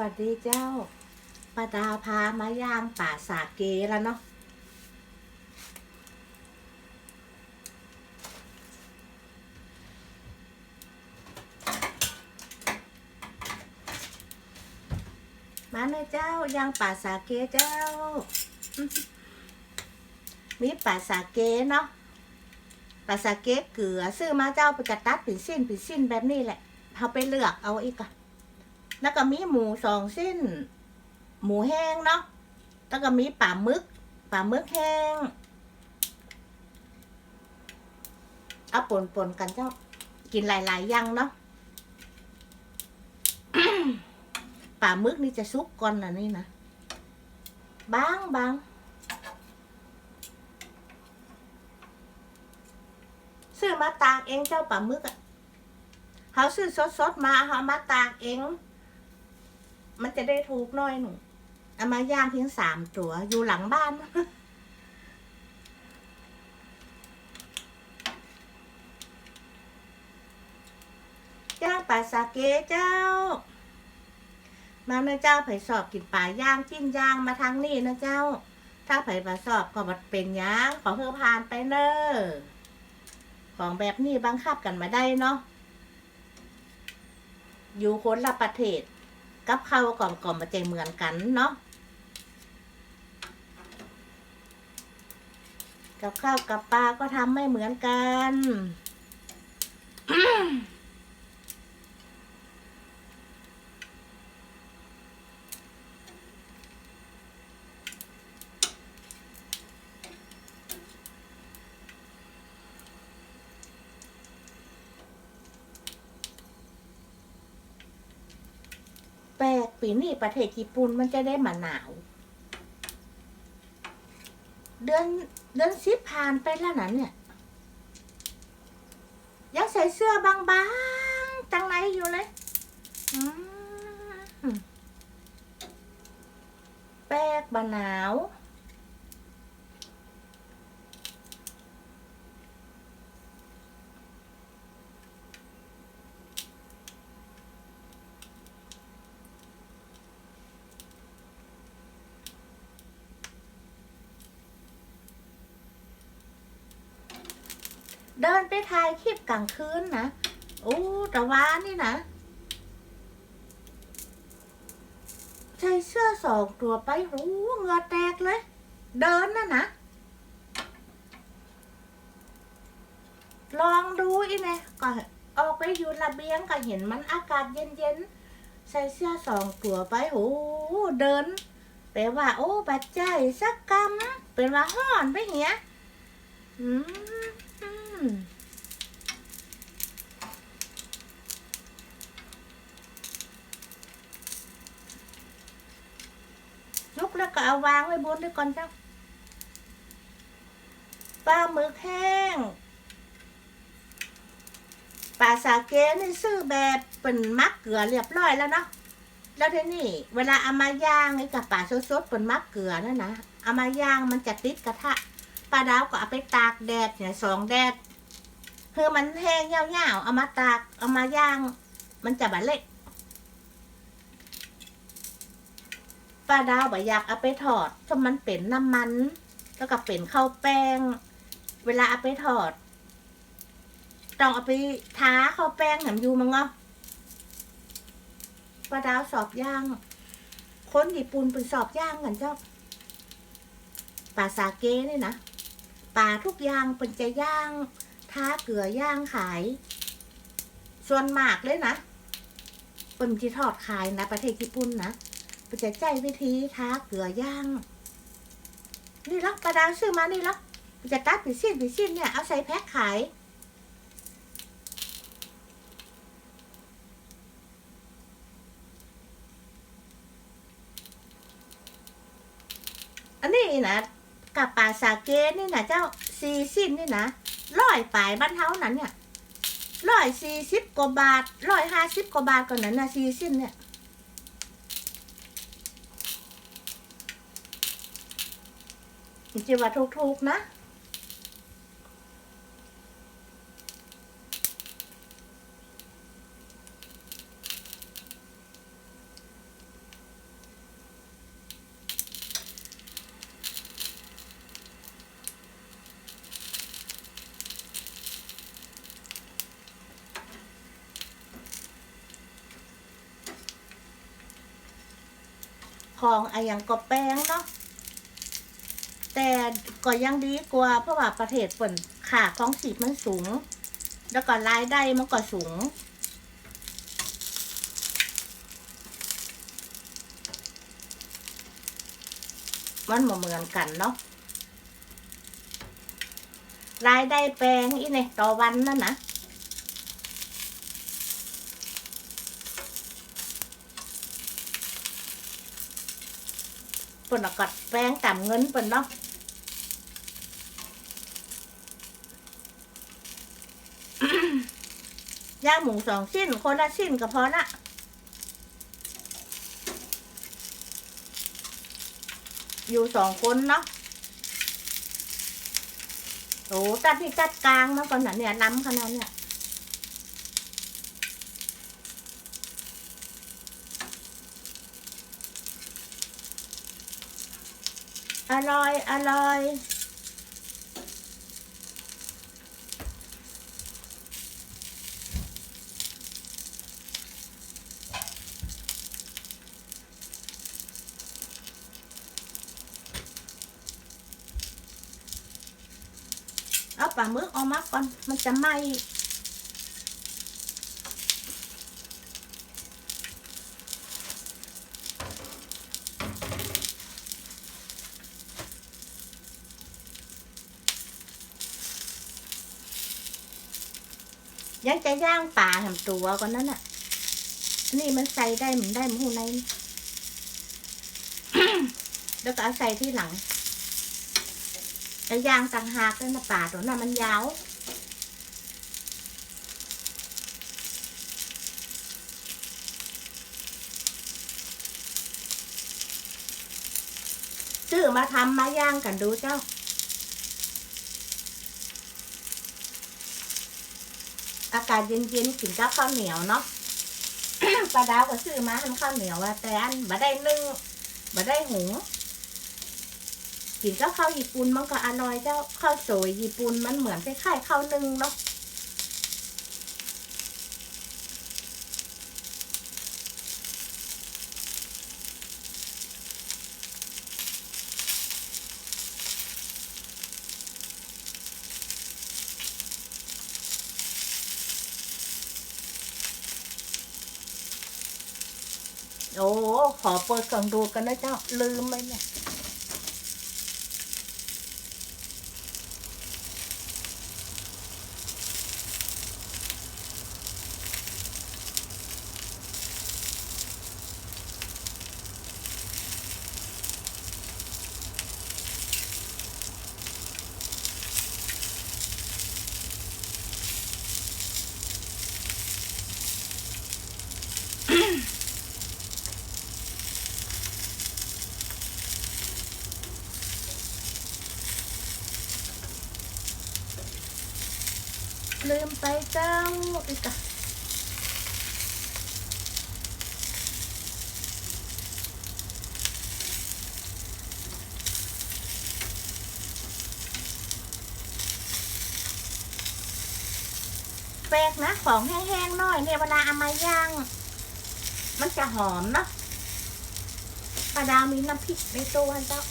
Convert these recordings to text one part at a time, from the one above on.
สวัสดีเจ้าป้าดาพามาย่างป่าสาเกแล้วเนาะมาเลยเจ้าย่างป่าสาเกเจ้า มีป่าสาเกเนาะป่าสาเกเกลือซื้อมาเจ้าไปกระตัดเป็นสิ้นเป็นสิ้นแบบนี้แหละเอาไปเลือกเอาอีกอะ แล้วก็มีหมูสองสิ้น หมูแห้งเนาะแล้วก็มีปลามึกปลามึกแห้งเอาปนปนกันเจ้า กินหลายๆอย่างเนาะปลามึกนี่จะซุกก่อนนะนี่นะบางบางซื้อมาตากเองเจ้าปลามึกอะเขาซื้อสดๆมาเขามาตากเอง มันจะได้ถูกน้อยหนูเอามาย่างเพียงสามตัวอยู่หลังบ้านย่างปลาสาเกเจ้า มาเนื้อเจ้าไผ่สอบกินปลาย่างจิ้นย่างมาทางนี้นะเจ้า ถ้าไผ่ปลาสอบก็บัดเป็นย่างขอเพื่อผ่านไปเนอของแบบนี้บังคับกันมาได้เนาะอยู่คนละประเทศ กับข้าวกล่อมกล่อมมาใจเหมือนกันเนาะกับข้าวกับปลาก็ทำไม่เหมือนกัน แปีนี้ประเทศญี่ปุ่นมันจะได้มาหนาว เดือนเดือนสิบผ่านไปแล้วนั้นเนี่ย ยังใส่เสื้อบางๆจังไรอยู่เลยอืมแปลกบาหนาว เดินไปถ่ายคลิปกลางคืนนะโอ้แต่ว่านี่นะใส่เสื้อสองตัวไปรู้เหงื่อแตกเลย เดินนะนะ ลองดูอีเนี่ยก็ออกไปอยู่ระเบียงก็เห็นมันอากาศเย็นๆ ใส่เสื้อสองตัวไปโอ้เดินแปลว่า โอ้บัดใจสักกำเป็นว่าห่อนไปเหี้ยอืม อืมลุกแล้วก็เอาวางไว้บนด้วยก่อนเจ้าปลาหมึกแห้งปลาสาเกนี่ซื้อแบบเป็นมักเกลือเรียบร้อยแล้วเนาะแล้วทีนี่ เวลาเอามาย่างไอ้กับปลาสดๆเป็นมักเกลือนั่นนะเอามาย่างมันจะติดกระทะปลาดาวก็เอาไปตากแดดเนี่ยสองแดด คือมันแห้งยาวๆเอามาตากเอามาย่าง มันจะบะเละป้าดาวบอกอยากเอาไปทอดจนมันเป็นน้ำมัน แล้วก็เป็นข้าวแป้ง เวลาเอาไปทอดต้องเอาไปท้าข้าวแป้งแหมยูมังเงาะป้าดาวสอบย่าง คนญี่ปุ่นเป็นสอบย่างกันเจ้าปลาสาเกนี่นะปลาทุกอย่างเป็นจะย่าง ท้าเกลือย่างขาย ส่วนมากเลยนะเป็นที่ทอดขายนะ ประเทศญี่ปุ่นนะปจะใจวิธีท้าเกลือย่างนี่ล็อกประดาซื้อมานี่ล็อกจะตัดปิสิ้นปิสิ้นเนี่ยเอาใส่แพ็คขายอันนี้นะกับปลาสาเกนี่นะเจ้าซีซินนี่นะ ร้อยปลายบ้านเท้านั้นเนี่ยร้อยสี่สิบกว่าบาทร้อยห้าสิบกว่าบาทก่อนนั้นนะซีซินเนี่ยจริงว่าถูกๆนะ ของไอะอย่างก็แป้งเนาะแต่ก็ยังดีกว่าเพราะว่าประเทศเปิ่นค่าของสีมันสูง แล้วก็รายได้มันก็สูงมันเหมือนกันเนาะรายได้แปลงอีเนี่ยต่อวันนั่นนะ เปิ่นเอากัดแปลงต่ำเงินเปิ่นเนาะย่างหมูสองชิ้น คนละชิ้นก็พอละอยู่สองคนเนาะโอ้ตัดที่ตัดกลางมาก่อนนะเนี่ยล้ำขนาดเนี่ย อร่อย อร่อย เอาปลาหมึกออกมาก่อน มันจะไหม้ ยังจะย่างปลาทำตัวก่อนนั้นน่ะ นี่มันใส่ได้เหมือนได้หมูในแล้วก็เอาใส่ที่หลังแล้วยางต่างหากแล้วนะป่าตัวนั้นมันยาวซื้อมาทำมาย่างกันดูเจ้า อากาศเย็นๆกินกับข้าวเหนียวเนาะปลาดาวก็ซื้อมาทำข้าวเหนียวว่าแต่อันบ่ได้นึ่งบ่ได้หุงกินกับข้าวญี่ปุ่นมันก็อร่อยเจ้าข้าวสวยญี่ปุ่นมันเหมือนคล้ายๆข้าวนึ่งเนาะ โอ้ขอเปิดกล่องดูกันนะเจ้าลืมไปเนี่ย ลืมไปเจ้าอีกอะแปลกนะของแห้งๆหน่อยเนี่ยเวลาเอามาย่าง มันจะหอมเนาะปลาดาวมีน้ำพริกในตัวเจ้า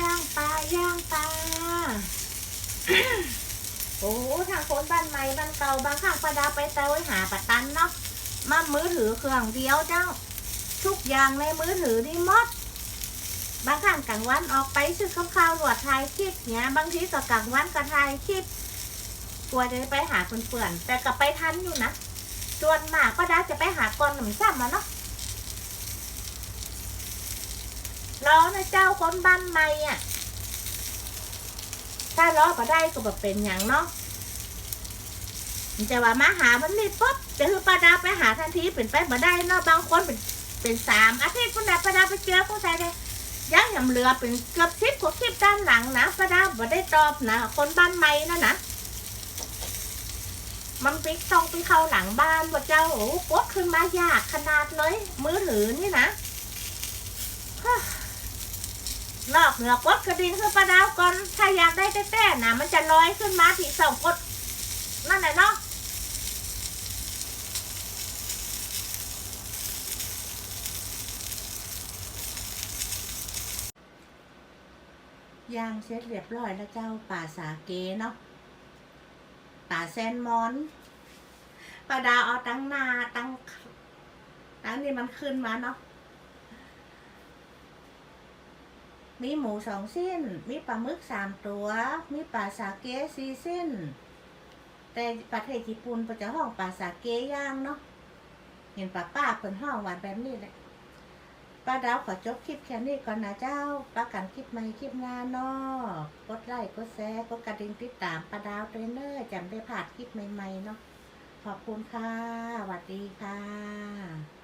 ย่างปลาย่างปลา โอ้โหทางคนบ้านใหม่บ้านเก่าบางข้างประดาไปเตาไว้หาปะตันเนาะมามือถือเครื่องเดียวเจ้า ทุกอย่างในมือถือนี่มดบางข้างกลางวันออกไปซื้อข้าวข้าวหลวดทายคลิปเนี้ยบางทีก็กลางวันก็ทายคลิปกลัวจะไปหาคนเปื่อน แต่ก็ไปทันอยู่นะส่วนมากป้าดาจะไปหาก่อนหนุ่มซ้ำมาเนาะล้อนะเจ้าคนบ้านใหม่อะ ถ้าล้อก็ได้ก็แบบเป็นอย่างเนาะ มันจะว่ามาหามันนี่ปุ๊บจะคือป้าดาไปหาทันทีเป็นไปมาได้เนาะบางคนเป็นเป็นสามอาทิตย์คนใดป้าดาไปเจอคนใดเลยยังยำเรือเป็นเกือบสิบกว่าคลิปด้านหลังนะป้าดาบ่ได้ตอบนะ คนบ้านใหม่นั่นะมันไปต้องไปเข้าหลังบ้านว่าเจ้าโอ้กดขึ้นมายากขนาดเลย มือถือนี่นะฮ่านอกเหนือกดกระดิ่งคือปลาดาวก่อนถ้าอยากได้แต้ๆนะมันจะลอยขึ้นมาที่สองกดนั่นแหละเนาะ ย่างเสร็จเรียบร้อยแล้วเจ้าป่าสาเกเนาะป่าแซนมอนปลาดาเอาตั้งนาตั้งตั้งนี่มันขึ้นมาเนาะมีหมูสองสิ้น มีปลาหมึกสามตัว มีปลาสาเกสี่สิ้น แต่ประเทศญี่ปุ่นเป็นจะห้องปลาสาเกย่างเนาะ เห็นป้าป้าเป็นห้องหวานแบบนี้แหละ ป้าดาวขอจบคลิปแค่นี้ก่อนนะเจ้าป้ากันคลิปใหม่คลิปงานเนาะกดไลค์กดแชร์กดกระดิ่งติดตามป้าดาวเทรนเนอร์จำได้ผ่านคลิปใหม่ๆเนาะขอบคุณค่ะสวัสดีค่ะ